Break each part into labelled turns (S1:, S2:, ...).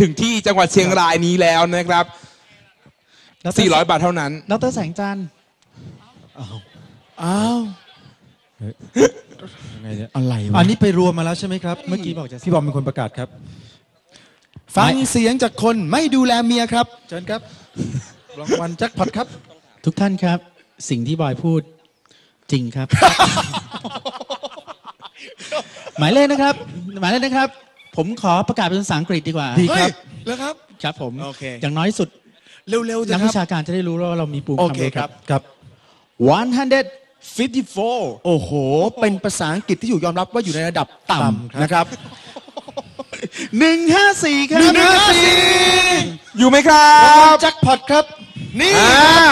S1: ถึงที่จังหวัดเชียงรายนี้แล้วนะครับ
S2: ดร
S1: 400 บาทเท่านั้น
S2: ดรแสงจันทร์
S1: อ้าว
S3: ยังไงเนี่ย
S1: อะไรวะ
S3: อันนี้ไปรวมมาแล้วใช่ไหมครับ เมื่อกี้บอกจะพี่บอมเป็นคนประกาศครับ ฟังเสียงจากคนไม่ดูแลเมียครับ เชิญครับรางวัลแจ็คพอตครับ
S2: ทุกท่านครับ สิ่งที่บอยพูดจริงครับ หมายเลขนะครับ หมายเลขนะครับ ผมขอประกาศเป็นภาษาอังกฤษดีกว่า
S3: ดีครับ
S1: แล้วครับ
S2: ครับผม
S1: โอเค
S2: อย่างน้อยสุด
S1: เร็วๆ
S2: นั
S1: จะ
S2: ก
S1: ครั
S2: วิ
S1: บ
S2: ชาการจะได้รู้ว่าเรามีภูมิ
S1: โอ
S2: ความ
S1: เค
S2: รู้
S1: ครับ
S3: ครับ
S2: 154
S3: โอ้โห เป็นภาษาอังกฤษที่อยู่ยอมรับว่าอยู่ในระดับต่ำนะครับ
S2: 154ครับ
S3: หนึ่งห้าสี่
S1: อยู่ไหมครับ
S3: แจ็คพอตครับ นี่
S1: อ่า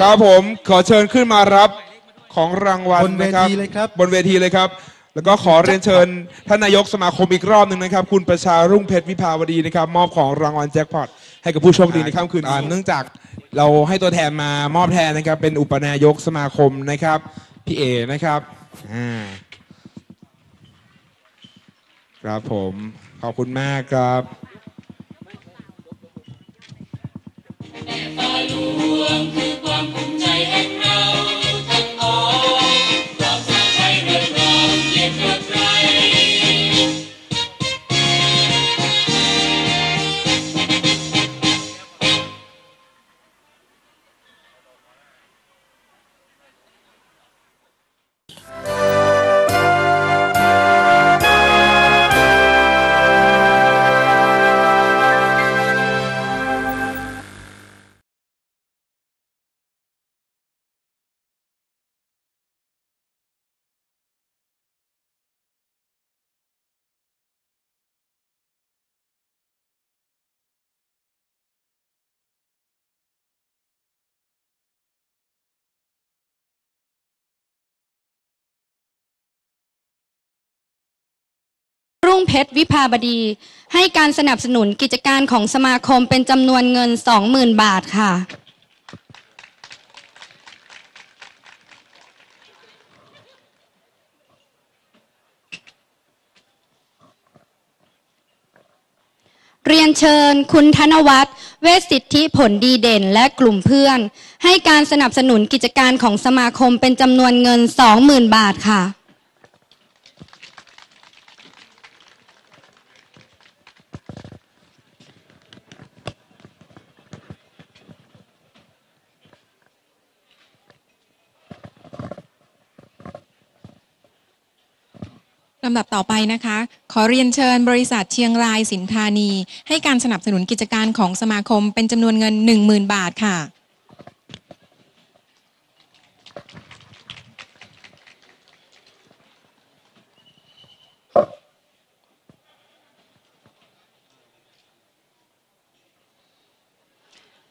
S1: ครับผมขอเชิญขึ้นมารับของรางวัล
S3: บนเว
S1: นะครับ
S3: ทีเลยครับ
S1: บนเวทีเลยครับ แล้วก็ขอเรียนเชิญท่านนายกสมาคมอีกรอบหนึ่งนะครับ คุณประชารุ่งเพชรวิภาวดีนะครับ มอบของรางวัลแจ็คพอตให้กับผู้โชคดีในค่ำคืนนี้ เนื่องจากเราให้ตัวแทนมามอบแทนนะครับ เป็นอุปนายกสมาคมนะครับพี่เอนะครับอ่าครับผมขอบคุณมากครับ
S4: รุ่งเพชรวิภาบดี ให้การสนับสนุนกิจการของสมาคมเป็นจำนวนเงิน 20,000 บาทค่ะ เรียนเชิญคุณธนวัฒน์เวชสิทธิผลดีเด่นและกลุ่มเพื่อน ให้การสนับสนุนกิจการของสมาคมเป็นจำนวนเงิน 20,000 บาทค่ะ
S5: ลำดับต่อไปนะคะ ขอเรียนเชิญบริษัทเชียงรายสินธานี ให้การสนับสนุนกิจการของสมาคมเป็นจำนวนเงิน 10,000 บาทค่ะ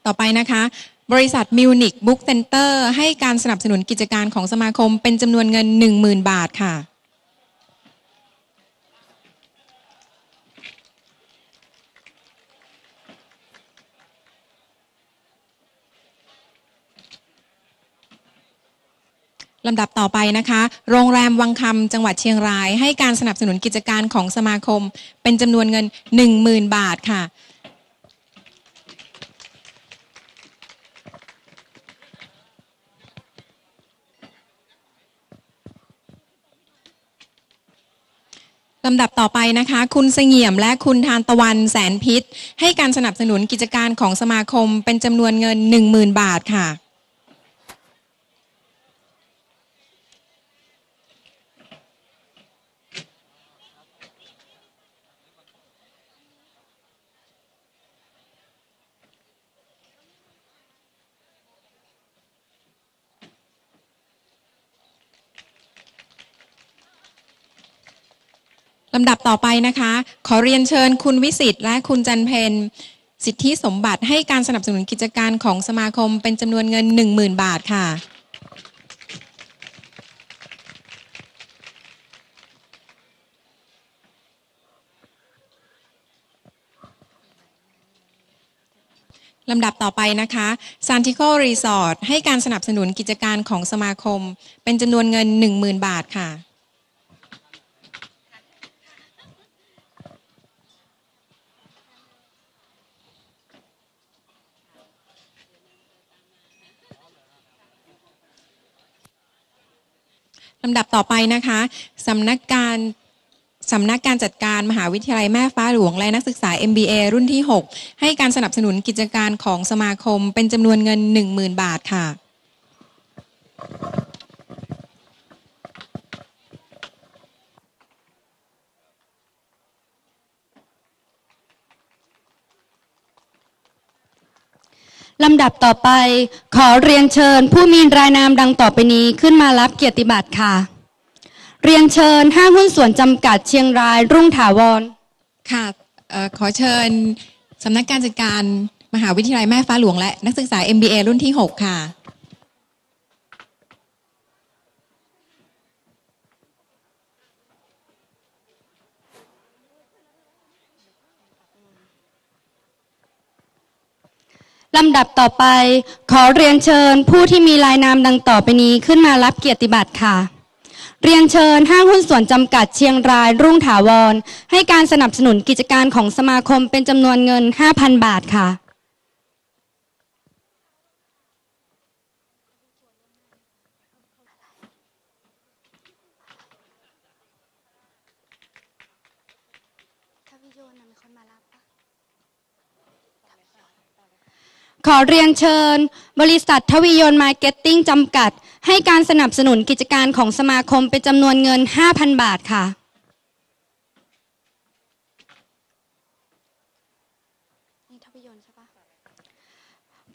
S5: ต่อไปนะคะ บริษัทมิวนิกบุ๊กเซ็นเตอร์ให้การสนับสนุนกิจการของสมาคมเป็นจำนวนเงิน 10,000 บาทค่ะ ลำดับต่อไปนะคะ โรงแรมวังคำจังหวัดเชียงราย ให้การสนับสนุนกิจการของสมาคม เป็นจำนวนเงิน 10,000 บาทค่ะ ลำดับต่อไปนะคะ คุณเสงี่ยมและคุณทานตะวันแสนพิษ ให้การสนับสนุนกิจการของสมาคมเป็นจำนวนเงิน 10,000 บาทค่ะ ลำดับต่อไปนะคะ ขอเรียนเชิญคุณวิสิตและคุณจันเพนสิทธิสมบัติให้การสนับสนุนกิจการของสมาคมเป็นจำนวนเงิน 10,000 บาทค่ะ ลำดับต่อไปนะคะซานติโ o รีสอร์ทให้การสนับสนุนกิจการของสมาคมเป็นจำนวนเงิน 10,000 บาทค่ะ ลำดับต่อไปนะคะสำนักการสำนักการจัดการมหาวิทยาลัยแม่ฟ้าหลวง และนักศึกษา MBA รุ่นที่ 6 ให้การสนับสนุนกิจการของสมาคมเป็นจำนวนเงิน 10,000 บาทค่ะ
S4: ลำดับต่อไปขอเรียนเชิญผู้มีรายนามดังต่อไปนี้ขึ้นมารับเกียรติบัตรค่ะ เรียนเชิญห้างหุ้นส่วนจำกัดเชียงรายรุ่งถาวร
S5: ค่ะออขอเชิญสำนักการจัดการมหาวิทยาลัยแม่ฟ้าหลวงและนักศึกษา MBA รุ่นที่ 6 ค่ะ
S4: ลำดับต่อไป ขอเรียนเชิญผู้ที่มีรายนามดังต่อไปนี้ขึ้นมารับเกียรติบัตรค่ะ เรียนเชิญห้างหุ้นส่วนจำกัดเชียงรายรุ่งถาวร ให้การสนับสนุนกิจการของสมาคมเป็นจำนวนเงิน 5,000 บาทค่ะ ขอเรียนเชิญ บริษัททวียนมาร์เก็ตติ้งจำกัด ให้การสนับสนุนกิจการของสมาคมเป็นจำนวนเงิน 5,000 บาทค่ะ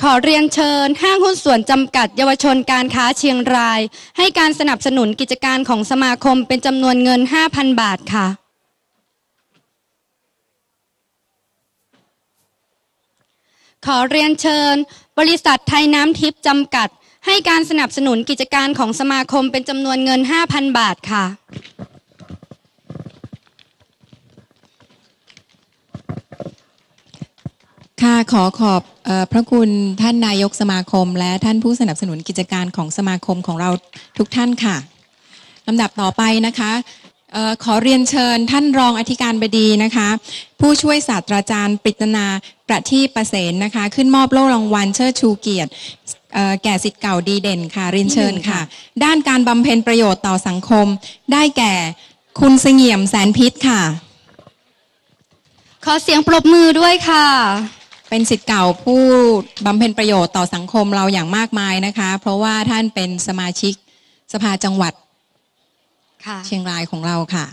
S4: ขอเรียนเชิญ ห้างหุ้นส่วนจำกัด เยาวชนการค้าเชียงราย ให้การสนับสนุนกิจการของสมาคมเป็นจำนวนเงิน 5,000 บาทค่ะ ขอเรียนเชิญ บริษัทไทยน้ำทิพย์จำกัด ให้การสนับสนุนกิจการของสมาคมเป็นจำนวนเงิน 5,000 บาทค่ะ
S5: ค่ะขอขอบออพระคุณท่านนายกสมาคม และท่านผู้สนับสนุนกิจการของสมาคมของเราทุกท่านค่ะลำดับต่อไปนะคะ ออขอเรียนเชิญท่านรองอธิการบดีนะคะ ผู้ช่วยศาสตราจารย์ปริตนาประทีปประเสนนะคะ ขึ้นมอบโล่รางวัลเชิดชูเกียรติเอ่อแก่สิทธิ์เก่าดีเด่นค่ะเรียนเชิญค่ะ ด้านการบำเพ็ญประโยชน์ต่อสังคม ได้แก่คุณเสงี่ยมแสนพิษค่ะ
S4: ขอเสียงปรบมือด้วยค่ะ
S5: เป็นสิทธิ์เก่าผู้บำเพ็ญประโยชน์ต่อสังคมเราอย่างมากมายนะคะ เพราะว่าท่านเป็นสมาชิกสภาจังหวัด
S4: ค่ะ
S5: เชียงรายของเราค่ะ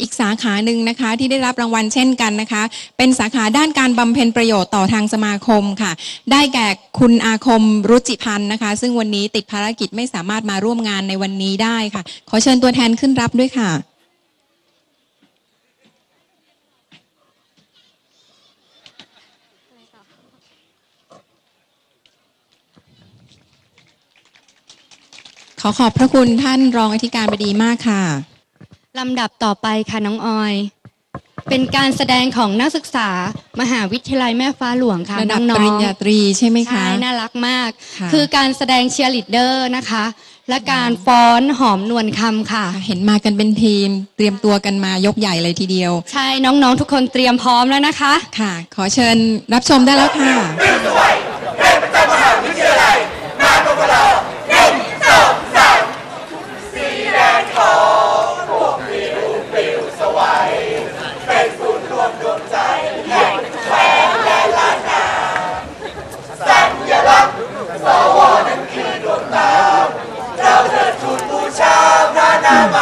S5: อีกสาขาหนึ่งนะคะที่ได้รับรางวัลเช่นกันนะคะ เป็นสาขาด้านการบำเพ็ญประโยชน์ต่อทางสมาคมค่ะ ได้แก่คุณอาคมรุจิพันธ์นะคะ ซึ่งวันนี้ติดภารกิจไม่สามารถมาร่วมงานในวันนี้ได้ค่ะ ขอเชิญตัวแทนขึ้นรับด้วยค่ะ ขอขอบพระคุณท่านรองอธิการบดีมากค่ะ
S4: ลำดับต่อไปค่ะน้องออย เป็นการแสดงของนักศึกษามหาวิทยาลัยแม่ฟ้าหลวงค่ะ
S5: ระดับ
S4: น้
S5: ป
S4: องๆ
S5: ริญญาตรีใช่ไหมคะ
S4: ใช่น่ารักมาก
S5: ค่ะ
S4: คือการแสดงเชียร์ลีดเดอร์นะคะ และการฟ้อนหอมนวลคำค่ะ
S5: เห็นมากันเป็นทีม เตรียมตัวกันมายกใหญ่เลยทีเดียว
S4: ใช่น้องๆทุกคนเตรียมพร้อมแล้วนะคะ
S5: ค่ะ ขอเชิญรับชมได้แล้วค่ะ
S6: Baba!